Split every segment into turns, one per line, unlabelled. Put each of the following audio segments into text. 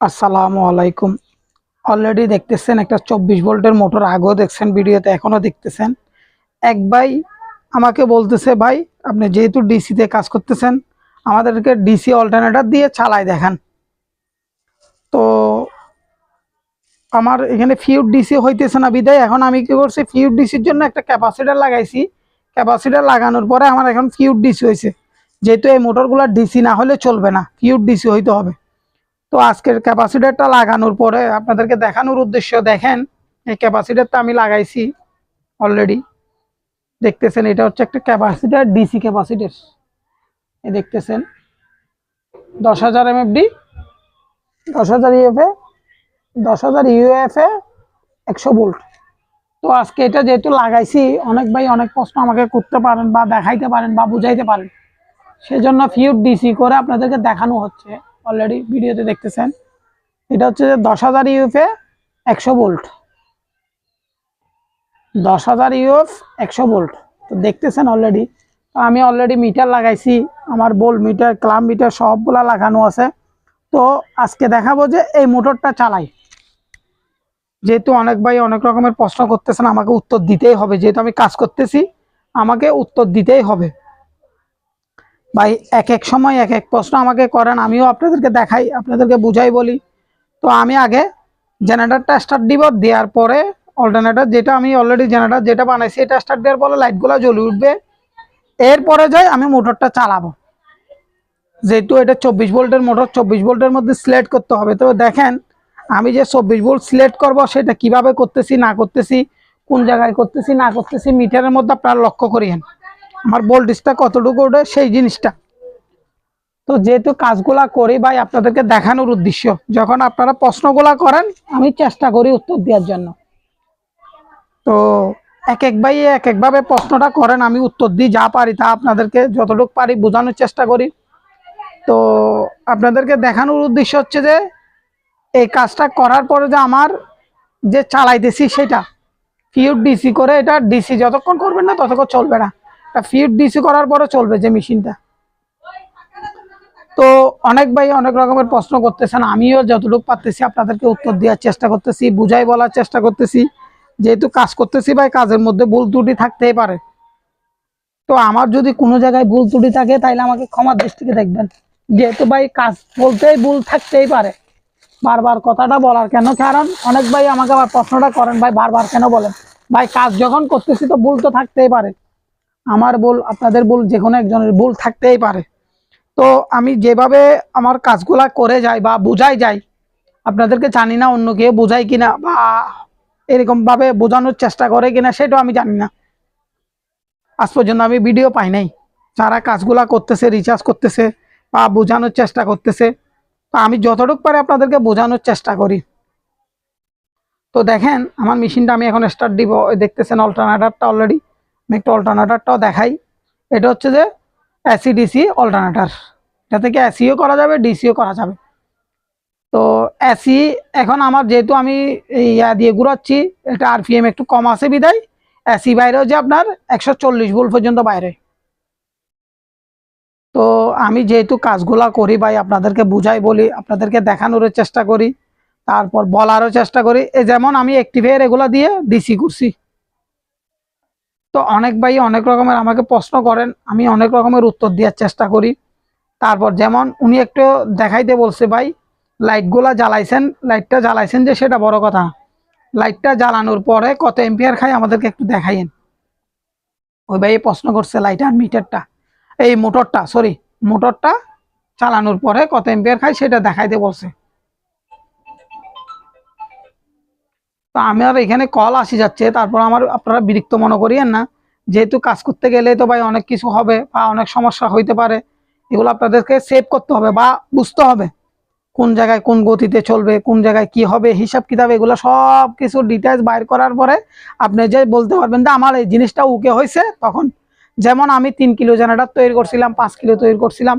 আসসালামু আলাইকুম। অলরেডি দেখতেছেন একটা চব্বিশ ভোল্টের মোটর, আগেও দেখছেন ভিডিওতে, এখনও দেখতেছেন। এক ভাই আমাকে বলতেছে, ভাই, আপনি যেহেতু ডিসিতে কাজ করতেছেন, আমাদেরকে ডিসি অল্টারনেটর দিয়ে চালাই দেখান। তো আমার এখানে ফিউড ডিসি হইতেছে না বিদায়। এখন আমি কি করছি ফিউড ডিসির জন্য একটা ক্যাপাসিটার লাগাইছি। ক্যাপাসিটার লাগানোর পরে আমার এখন ফিউড ডিসি হয়েছে যেহেতু এই মোটরগুলো ডিসি না হলে চলবে না ফিউড ডিসি হইতে হবে। তো আজকের ক্যাপাসিটারটা লাগানোর পরে আপনাদেরকে দেখানোর উদ্দেশ্য দেখেন, এই ক্যাপাসিটারটা আমি লাগাইছি অলরেডি দেখতেছেন, এটা হচ্ছে একটা ক্যাপাসিটার ডিসি ক্যাপাসিটার এই দেখতেছেন, দশ হাজার এমএফডি দশ হাজার ইউএফএ দশ হাজার ইউএফএ একশো ভোল্ট। তো আজকে এটা যেহেতু লাগাইছি, অনেক ভাই অনেক প্রশ্ন আমাকে করতে পারেন বা দেখাইতে পারেন বা বুঝাইতে পারেন। সেজন্য ফিউড ডিসি করে আপনাদেরকে দেখানো হচ্ছে। অলরেডি ভিডিওতে দেখতেছেন। এটা হচ্ছে যে দশ হাজার ইউএফে একশো ভোল্ট দশ হাজার ইউএফ একশো ভোল্ট তো দেখতেছেন অলরেডি আমি অলরেডি মিটার লাগাইছি, আমার বোল মিটার ক্লাম মিটার সবগুলা লাগানো আছে। তো আজকে দেখাবো যে এই মোটরটা চালাই। যেহেতু অনেক ভাই অনেক রকমের প্রশ্ন করতেছেন, আমাকে উত্তর দিতেই হবে। যেহেতু আমি কাজ করতেছি, আমাকে উত্তর দিতেই হবে। ভাই, এক এক সময় এক এক প্রশ্ন আমাকে করেন, আমিও আপনাদেরকে দেখাই, আপনাদেরকে বুঝাই বলি। তো আমি আগে জেনারেটরটা স্টার্ট দিব, দেওয়ার পরে অল্টারনেটর যেটা আমি অলরেডি জেনারেটার যেটা বানাইছি এটা স্টার্ট দেওয়ার পরে লাইটগুলো জ্বলে উঠবে। এরপরে যাই, আমি মোটরটা চালাবো। যেহেতু এটা চব্বিশ ভোল্টের মোটর চব্বিশ ভোল্টের মধ্যে সিলেক্ট করতে হবে। তো দেখেন, আমি যে চব্বিশ ভোল্ট সিলেক্ট করব, সেটা কীভাবে করতেছি, না করতেছি, কোন জায়গায় করতেছি, না করতেছি মিটারের মধ্যে আপনারা লক্ষ্য করিয়েন। আমার ভোল্টেজটা কতটুকু ওঠে সেই জিনিসটা। তো যেহেতু কাজগুলা করি ভাই, আপনাদেরকে দেখানোর উদ্দেশ্য, যখন আপনারা প্রশ্নগুলা করেন, আমি চেষ্টা করি উত্তর দেওয়ার জন্য। তো এক এক ভাই এক একভাবে প্রশ্নটা করেন, আমি উত্তর দিই, যা পারি তা আপনাদেরকে যতটুকু পারি বোঝানোর চেষ্টা করি। তো আপনাদেরকে দেখানোর উদ্দেশ্য হচ্ছে যে, এই কাজটা করার পরে যে আমার যে চালাইতেছি সেটা ফিউড ডিসি করে এটা ডিসি যতক্ষণ করবেন না ততক্ষণ চলবে না। ফিউড ডিসি করার পরে চলবে যে মেশিনটা। তো অনেক ভাই অনেক রকমের প্রশ্ন করতেছেন, আমিও যতটুকু পারতেছি আপনাদেরকে উত্তর দেওয়ার চেষ্টা করতেছি, বুঝাই বলার চেষ্টা করতেছি। যেহেতু কাজ করতেছি ভাই, কাজের মধ্যে ভুল ত্রুটি থাকতেই পারে। তো আমার যদি কোনো জায়গায় ভুল ত্রুটি থাকে, তাইলে আমাকে ক্ষমার দৃষ্টিকে দেখবেন। যেহেতু ভাই কাজ বলতেই ভুল থাকতেই পারে। বারবার কথাটা বলার কেন কারণ? অনেক ভাই আমাকে আবার প্রশ্নটা করেন, ভাই বারবার কেন বলেন? ভাই, কাজ যখন করতেছি তো ভুল তো থাকতেই পারে। আমার ভুল আপনাদের ভুল যে কোনো একজনের ভুল থাকতেই পারে। তো আমি যেভাবে আমার কাজগুলা করে যাই বা বোঝাই যাই, আপনাদেরকে জানি না অন্য কেউ বোঝাই কিনা বা এরকমভাবে বোঝানোর চেষ্টা করে কিনা, সেটাও আমি জানি না। আজ পর্যন্ত আমি ভিডিও পাই নাই। যারা কাজগুলা করতেছে রিচার্জ করতেছে বা বোঝানোর চেষ্টা করতেছে, তো আমি যতটুকু পারি আপনাদেরকে বোঝানোর চেষ্টা করি। তো দেখেন, আমার মেশিনটা আমি এখন স্টার্ট দিব। দেখতেছেন অল্টারনেটারটা অলরেডি একটু অল্টারনেটারটাও দেখাই। এটা হচ্ছে যে এসি ডিসি অল্টারনেটার এটা থেকে এসিও করা যাবে ডিসিও করা যাবে। তো এসি এখন আমার যেহেতু আমি ইয়া দিয়ে ঘুরাচ্ছি, এটা আরপিএম একটু কম আছে বিদায় এসি বাইরেও যে আপনার একশো চল্লিশ ভোল্ট পর্যন্ত বাইরে। তো আমি যেহেতু কাজগুলা করি ভাই, আপনাদেরকে বুঝাই বলি, আপনাদেরকে দেখানোর চেষ্টা করি, তারপর বলারও চেষ্টা করি। যেমন আমি অ্যাক্টিভের এগুলা দিয়ে ডিসি করছি তো অনেক ভাই অনেক রকমের আমাকে প্রশ্ন করেন, আমি অনেক রকমের উত্তর দেওয়ার চেষ্টা করি। তারপর যেমন উনি একটু দেখাইতে বলছে, ভাই, লাইটগুলা জ্বালাইছেন, লাইটটা জ্বালাইছেন যে, সেটা বড় কথা। লাইটটা জ্বালানোর পরে কত এম্পিয়ার খায় আমাদেরকে একটু দেখাইন ওই ভাই প্রশ্ন করছে, লাইট আর মিটারটা? এই মোটরটা, সরি, মোটরটা চালানোর পরে কত এম্পিয়ার খায় সেটা দেখাইতে বলছে। আমার এখানে কল আসি যাচ্ছে, তারপর আমার আপনারা বিরক্ত মনে করিয়েন না। যেহেতু কাজ করতে গেলে তো ভাই অনেক কিছু হবে বা অনেক সমস্যা হইতে পারে, এগুলো আপনাদেরকে সেভ করতে হবে বা বুঝতে হবে। কোন জায়গায় কোন গতিতে চলবে, কোন জায়গায় কি হবে, হিসাব কিতাব এগুলো সব কিছু ডিটেলস বাইর করার পরে আপনি যে বলতে পারবেন যে আমার এই জিনিসটা উকে হয়েছে, তখন যেমন আমি তিন কিলো জেনারেটার তৈরি করছিলাম, পাঁচ কিলো তৈরি করছিলাম,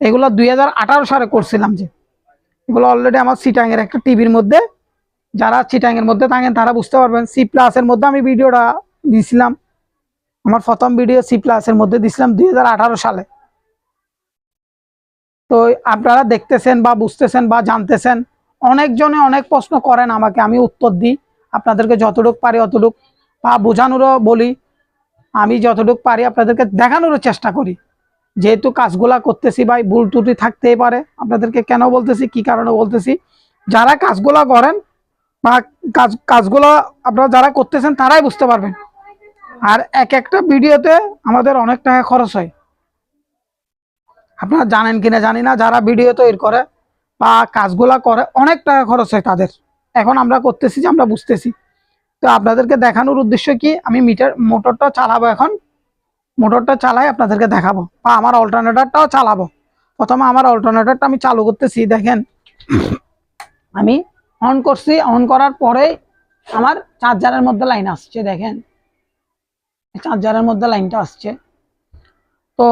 এগুলো দুই হাজার আঠারো সালে করছিলাম যে। এগুলো অলরেডি আমার সিটাংয়ের একটা টিভির মধ্যে যারা চিটাংয়ের মধ্যে থাকেন, তারা বুঝতে পারবেন। সি প্লাসের মধ্যে আমি ভিডিওটা দিয়েছিলাম আমার প্রথম ভিডিও সি প্লাসের মধ্যে দিয়েছিলাম দুই হাজার আঠারো সালে। তো আপনারা দেখতেছেন বা বুঝতেছেন বা জানতেছেন, অনেকজনে অনেক প্রশ্ন করেন আমাকে, আমি উত্তর দিই। আপনাদেরকে যতটুকু পারি অতটুক বা বোঝানোরও বলি। আমি যতটুকু পারি আপনাদেরকে দেখানোরও চেষ্টা করি। যেহেতু কাজগুলা করতেছি ভাই, ভুল ত্রুটি থাকতেই পারে। আপনাদেরকে কেন বলতেছি, কি কারণে বলতেছি? যারা কাজগুলা করেন কাজ, কাজগুলো আপনারা যারা করতেছেন তারাই বুঝতে পারবেন। আর এক একটা ভিডিওতে আমাদের অনেক টাকা খরচ হয়। আপনারা জানেন কিনা জানি না, যারা ভিডিও তৈরি করে বা কাজগুলা করে, অনেক টাকা খরচ হয় তাদের। এখন আমরা করতেছি যে আমরা বুঝতেছি। তো আপনাদেরকে দেখানোর উদ্দেশ্য কি? আমি মিটার, মোটরটা চালাবো এখন। মোটরটা চালাই আপনাদেরকে দেখাবো। বা আমার অল্টারনেটারটাও চালাবো। প্রথমে আমার অল্টারনেটারটা আমি চালু করতেছি, দেখেন। আমি অন করছি অন করার পরে আমার চার্জারের মধ্যে লাইন আসছে, দেখেন। চার্জারের মধ্যে লাইনটা আসছে। তো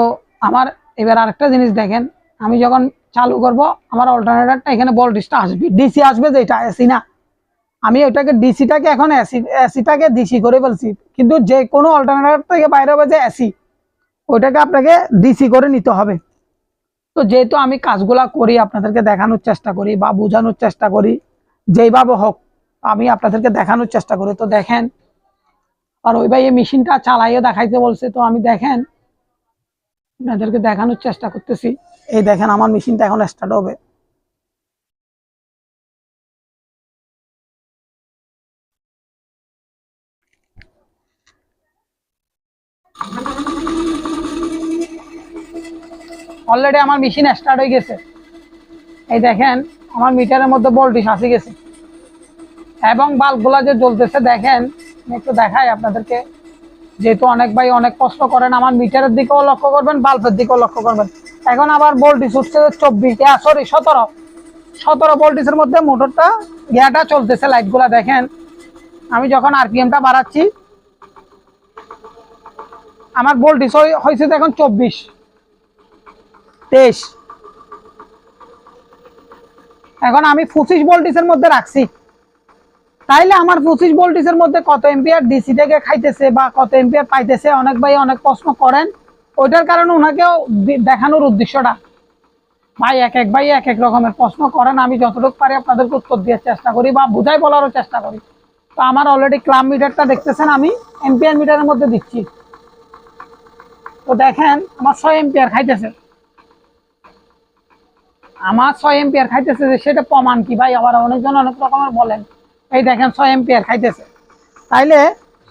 আমার এবার আরেকটা জিনিস দেখেন, আমি যখন চালু করব, আমার অল্টারনেটারটা এখানে ভোল্টেজটা আসবে ডিসি আসবে যেটা এসি না। আমি ওইটাকে ডিসিটাকে এখন এসি এসিটাকে ডিসি করে ফেলছি, কিন্তু যে কোনো অল্টারনেটার থেকে বাইরে হবে যে এসি ওইটাকে আপনাকে ডিসি করে নিতে হবে। তো যেহেতু আমি কাজগুলা করি, আপনাদেরকে দেখানোর চেষ্টা করি বা বোঝানোর চেষ্টা করি যেইভাবে হোক, আমি আপনাদেরকে দেখানোর চেষ্টা করি। তো দেখেন, আর ওই ভাই এই মেশিনটা চালাইয়ে দেখাইতে বলছে, তো আমি দেখেন, আপনাদেরকে দেখানোর চেষ্টা করতেছি। এই দেখেন, আমার মেশিনটা এখন স্টার্ট হবে। অলরেডি আমার মেশিন স্টার্ট হয়ে গেছে। এই দেখেন, আমার মিটারের মধ্যে ভোল্টেজ আসে গেছে। এবং বাল্বগুলা যে জ্বলতেছে, দেখেন একটু দেখাই আপনাদেরকে। যেহেতু অনেক ভাই অনেক কষ্ট করেন, আমার মিটারের দিকেও লক্ষ্য করবেন বাল্বের দিকেও লক্ষ্য করবেন। এখন আবার ভোল্টেজ উঠছে চব্বিশ সরি সতেরো। সতেরো ভোল্টেজের মধ্যে মোটরটা ইয়াটা চলতেছে লাইটগুলা দেখেন। আমি যখন আরপিএমটা বাড়াচ্ছি, আমার ভোল্টেজ হয়েছে এখন চব্বিশ। তেইশ। এখন আমি পঁচিশ ভোল্টেজের মধ্যে রাখছি। তাইলে আমার পঁচিশ ভোল্টেজের মধ্যে কত এম্পিয়ার ডিসি থেকে খাইতেছে বা কত এম্পিয়ার পাইতেছে? অনেক ভাই অনেক প্রশ্ন করেন। ওইটার কারণে ওনাকেও দেখানোর উদ্দেশ্যটা। ভাই, এক এক ভাই এক এক রকমের প্রশ্ন করেন। আমি যতটুকু পারি আপনাদেরকে উত্তর দেওয়ার চেষ্টা করি বা বুঝাই বলারও চেষ্টা করি। তো আমার অলরেডি ক্লাম মিটারটা দেখতেছেন, আমি এম্পিয়ার মিটারের মধ্যে দিচ্ছি। তো দেখেন, আমার ছয় এম্পিয়ার খাইতেছে। আমার ছয় এম্পিয়ার খাইতেছে যে সেটা প্রমাণ কি? ভাই, আবার অনেকজন অনেক রকমের বলেন। এই দেখেন ছয় এম্পিয়ার খাইতেছে। তাইলে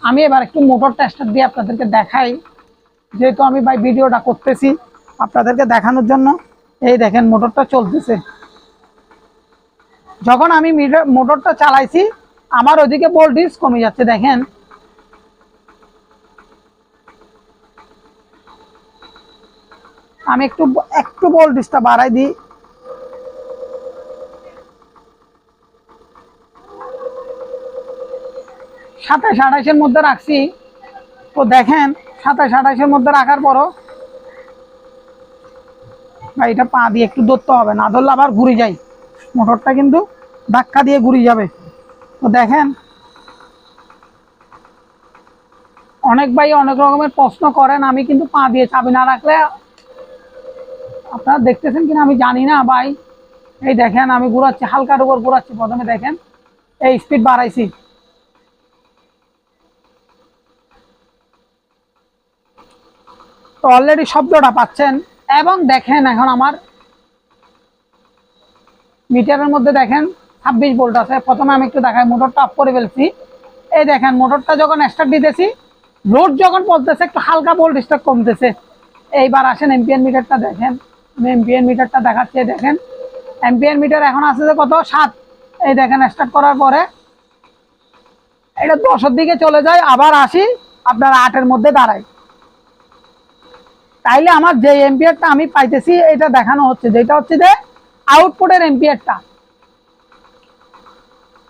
আমি এবার একটু মোটর টেস্টার দিয়ে আপনাদেরকে দেখাই। যেহেতু আমি ভাই ভিডিওটা করতেছি আপনাদেরকে দেখানোর জন্য। এই দেখেন মোটরটা চলতেছে। যখন আমি মিটার মোটরটা চালাইছি, আমার ওইদিকে ভোল্টেজ কমে যাচ্ছে, দেখেন। আমি একটু একটু ভোল্টেজটা বাড়াই দিই। সাতাশ, আঠাশের মধ্যে রাখছি। তো দেখেন, সাতাশ, আঠাশের মধ্যে রাখার পরও বা এটা পা দিয়ে একটু ধরতে হবে, না ধরলে আবার ঘুরে যাই মোটরটা কিন্তু ধাক্কা দিয়ে ঘুরে যাবে। তো দেখেন, অনেক ভাই অনেক রকমের প্রশ্ন করেন, আমি কিন্তু পা দিয়ে চাবি না রাখলে আপনারা দেখতেছেন কিনা আমি জানি না ভাই। এই দেখেন, আমি ঘুরাচ্ছি, হালকার উপর ঘুরাচ্ছি, প্রথমে দেখেন। এই স্পিড বাড়াইছি। তো অলরেডি শব্দটা পাচ্ছেন। এবং দেখেন এখন আমার মিটারের মধ্যে দেখেন ছাব্বিশ ভোল্ট আছে। প্রথমে আমি একটু দেখাই, মোটরটা অফ করে ফেলছি। এই দেখেন, মোটরটা যখন স্টার্ট দিতেছি লোড যখন পড়তেছে একটু হালকা ভোল্টেজটা কমতেছে। এইবার আসেন এমপিএন মিটারটা দেখেন। আমি এমপিএন মিটারটা দেখাচ্ছি দেখেন। এমপিএন মিটার এখন আছে যে কত? সাত। এই দেখেন স্টার্ট করার পরে এটা দশের দিকে চলে যায়। আবার আসি আপনার আটের মধ্যে দাঁড়ায় তাইলে আমার যে এম্পিয়ারটা আমি পাইতেছি, এটা দেখানো হচ্ছে যেটা হচ্ছে যে আউটপুটের এম্পিয়ারটা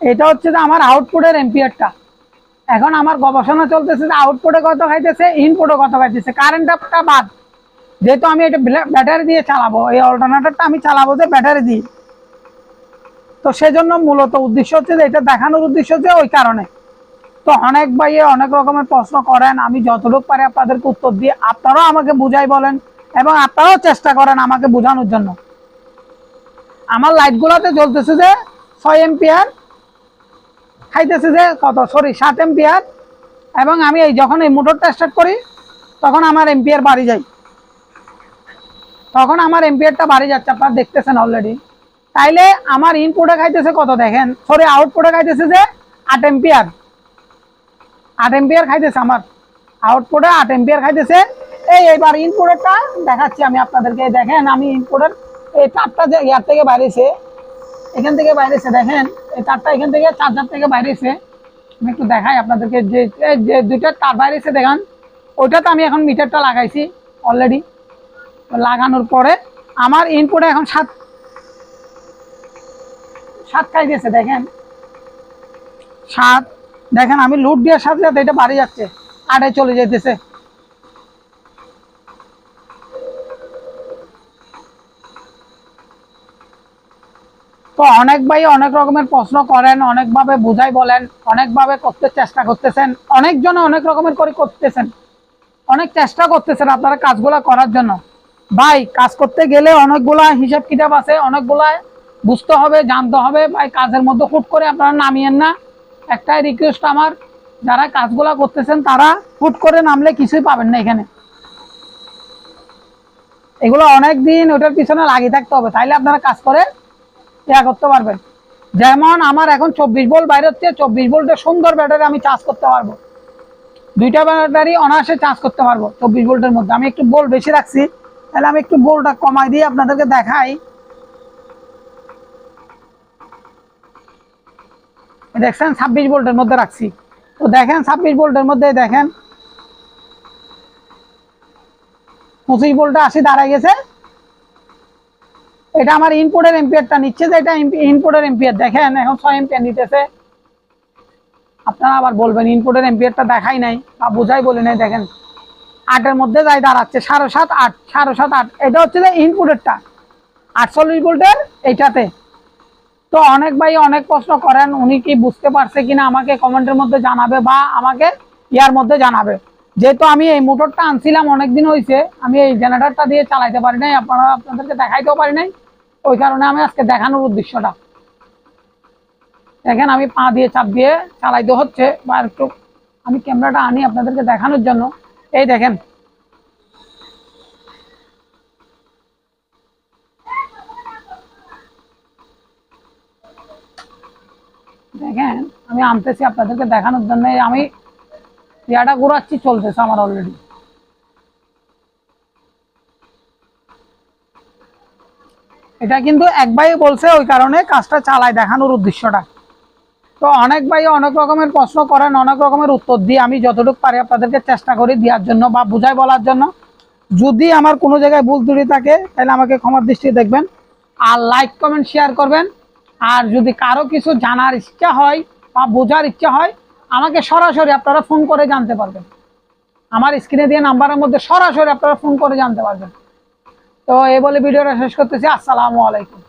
এটা হচ্ছে যে আমার আউটপুটের এম্পিয়ারটা এখন আমার গবেষণা চলতেছে যে আউটপুটে কত খাইতেছে ইনপুটে কত খাইতেছে কারেন্টটা বাদ। যেহেতু আমি এটা ব্যাটারি দিয়ে চালাবো, এই অল্টারনেটরটা আমি চালাবো যে ব্যাটারি দিয়ে। তো সেজন্য মূলত উদ্দেশ্য হচ্ছে যে, এটা দেখানোর উদ্দেশ্য হচ্ছে ওই কারণে। তো অনেক ভাইয়ে অনেক রকমের প্রশ্ন করেন, আমি যতটুকু পারি আপনাদেরকে উত্তর দিয়ে আপনারাও আমাকে বুঝাই বলেন এবং আপনারাও চেষ্টা করেন আমাকে বোঝানোর জন্য। আমার লাইটগুলোতে জ্বলতেছে যে ছয় এম্পিয়ার খাইতেছে যে কত? সরি সাত এম্পিয়ার এবং আমি এই যখন এই মোটরটা স্টার্ট করি, তখন আমার এম্পিয়ার বাড়ি যায়। তখন আমার এম্পিয়ারটা বাড়ি যাচ্ছে, আপনারা দেখতেছেন অলরেডি তাইলে আমার ইনপুটে খাইতেছে কত দেখেন? সরি আউটপুটে খাইতেছে যে আট এম্পিয়ার আট এম্পিয়ার খাইতেছে আমার আউটপুটে আট এম্পিয়ার খাইতেছে। এই এইবার ইনপুটেরটা দেখাচ্ছি আমি আপনাদেরকে। দেখেন, আমি ইনপুটের এই তারটা যে ইয়ার থেকে বাইরেছে, এখান থেকে বাইরেছে, দেখেন, এই তারটা এখান থেকে চার্জার থেকে বাইরেছে। আমি একটু দেখাই আপনাদেরকে, যে যে দুইটা তার বাইরেছে, দেখান, ওইটাতে আমি এখন মিটারটা লাগাইছি অলরেডি লাগানোর পরে আমার ইনপুটে এখন সাত সাত খাই দিয়েছে দেখেন। সাত দেখেন, আমি লুট দেওয়ার সাথে সাথে এটা বাড়ি যাচ্ছে আটে চলে যেতেছে তো অনেক ভাই অনেক রকমের প্রশ্ন করেন অনেকভাবে বুঝাই বলেন অনেকভাবে করতে চেষ্টা করতেছেন অনেকজনে অনেক রকমের করে করতেছেন, অনেক চেষ্টা করতেছেন আপনারা কাজগুলা করার জন্য। ভাই, কাজ করতে গেলে অনেকগুলা হিসাব কিতাব আছে, অনেকগুলা বুঝতে হবে, জানতে হবে, ভাই, কাজের মধ্যে হুট করে আপনারা নামিয়েন না। একটাই রিকোয়েস্ট আমার, যারা কাজগুলা করতেছেন তারা হুট করে নামলে কিছুই পাবেন না এখানে। এগুলো অনেক দিন ওটার পিছনে লাগিয়ে থাকতে হবে, তাইলে আপনারা কাজ করে ইয়া করতে পারবেন। যেমন আমার এখন চব্বিশ ভোল্ট বাইরে হচ্ছে, চব্বিশ ভোল্টের সুন্দর ব্যাটারি আমি চার্জ করতে পারব। দুইটা ব্যাটারি অনায়াসে চার্জ করতে পারব চব্বিশ ভোল্টের মধ্যে। আমি একটু বোল্ট বেশি রাখছি তাহলে আমি একটু বোল্টটা কমাই দিয়ে আপনাদেরকে দেখাই। দেখছেন, ছাব্বিশ ভোল্টের মধ্যে রাখছি। তো দেখেন, ছাব্বিশ ভোল্টের মধ্যে দেখেন, পঁচিশ ভোল্টে আশি দাঁড়ায় গেছে। এটা আমার ইনপুটের এম্পিয়ারটা নিচ্ছে যে এটা ইনপুটের এম্পিয়ার দেখেন, এখন ছয় এম্পিয়ার নিতেছে। আপনারা আবার বলবেন, ইনপুটের এম্পিয়ারটা দেখাই নাই বা বোঝাই বলে নাই। দেখেন, আটের মধ্যে যাই দাঁড়াচ্ছে, সাড়ে সাত আট, সাড়ে সাত আট। এটা হচ্ছে যে ইনপুটেরটা। আটচল্লিশ ভোল্টের এইটাতে। তো অনেক ভাই অনেক প্রশ্ন করেন, উনি কি বুঝতে পারছে কিনা আমাকে কমেন্টের মধ্যে জানাবে বা আমাকে ইয়ার মধ্যে জানাবে। যেহেতু আমি এই মোটরটা আনছিলাম, অনেকদিন হয়েছে আমি এই জেনারেটরটা দিয়ে চালাইতে পারি নাই, আপনারা আপনাদেরকে দেখাইতেও পারি নাই। ওই কারণে আমি আজকে দেখানোর উদ্দেশ্যটা। দেখেন, আমি পা দিয়ে চাপ দিয়ে চালাইতে হচ্ছে, বা একটু আমি ক্যামেরাটা আনি আপনাদেরকে দেখানোর জন্য। এই দেখেন আমি আনতেছি আপনাদেরকে দেখানোর জন্য। আমি ইয়াটা ঘুরাচ্ছি, চলতেছে আমার অলরেডি এটা কিন্তু এক ভাই বলছে ওই কারণে কাজটা চালায় দেখানোর উদ্দেশ্যটা। তো অনেক ভাই অনেক রকমের প্রশ্ন করেন, অনেক রকমের উত্তর দিই। আমি যতটুকু পারি আপনাদেরকে চেষ্টা করি দেওয়ার জন্য বা বুঝাই বলার জন্য। যদি আমার কোনো জায়গায় ভুল ত্রুটি থাকে, তাহলে আমাকে ক্ষমার দৃষ্টি দেখবেন। আর লাইক কমেন্ট শেয়ার করবেন। আর যদি কারও কিছু জানার ইচ্ছা হয় বা বোঝার ইচ্ছে হয়, আমাকে সরাসরি আপনারা ফোন করে জানতে পারবেন। আমার স্ক্রিনে দিয়ে নাম্বারের মধ্যে সরাসরি আপনারা ফোন করে জানতে পারবেন। তো এই বলে ভিডিওটা শেষ করতেছি, আসসালামু আলাইকুম।